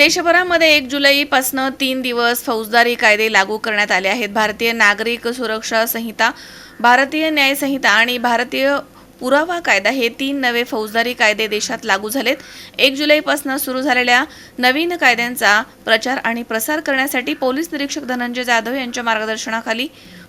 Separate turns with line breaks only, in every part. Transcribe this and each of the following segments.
देशभरामध्ये एक जुलैपासून तीन दिवस फौजदारी कायदे लागू करण्यात आले आहेत. भारतीय नागरिक सुरक्षा संहिता भारतीय न्याय संहिता आणि भारतीय पुरावा कायदा हे तीन नवे फौजदारी कायदे देशात लागू झालेत. एक जुलैपासून सुरू झालेल्या नवीन कायद्यांचा प्रचार आणि प्रसार करण्यासाठी पोलीस निरीक्षक धनंजय जाधव यांच्या मार्गदर्शनाखाली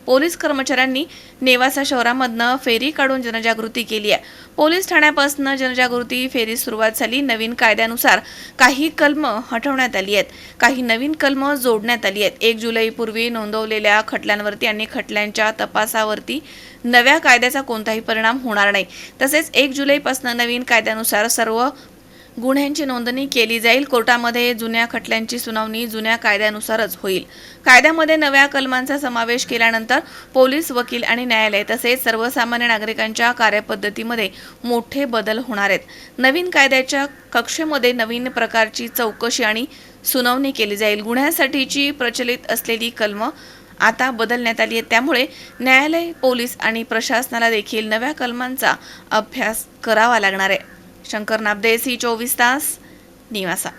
पोलीस कर्मचाऱ्यांनी नेवासा शहरामधनं फेरी काढून जनजागृती केली आहे. पोलीस ठाण्यापासून जनजागृती फेरी सुरुवात झाली. नवीन कायद्यानुसार काही कलम हटवण्यात आली आहेत. काही नवीन कलम जोडण्यात आली आहेत. एक जुलैपूर्वी नोंदवलेल्या खटल्यांवरती आणि खटल्यांच्या तपासावरती नव्या कायद्याचा कोणताही परिणाम होणार नाही. तसेच एक जुलैपासून नवीन कायद्यानुसार सर्व गुन्ह्यांची नोंदणी केली जाईल. कोर्टामध्ये जुन्या खटल्यांची सुनावणी जुन्या कायद्यानुसारच होईल. कायद्यामध्ये नव्या कलमांचा समावेश केल्यानंतर पोलीस वकील आणि न्यायालय तसेच सर्वसामान्य नागरिकांच्या कार्यपद्धतीमध्ये मोठे बदल होणार आहेत. नवीन कायद्याच्या कक्षेमध्ये नवीन प्रकारची चौकशी आणि सुनावणी केली जाईल. गुन्ह्यासाठीची प्रचलित असलेली कलम आता बदलण्यात आली आहे त्यामुळे न्यायालय पोलीस आणि प्रशासनाला देखील नव्या कलमांचा अभ्यास करावा लागणार आहे. शंकर नाबदे सी चोवीस तास निवासा.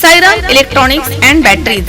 Siren electronics and batteries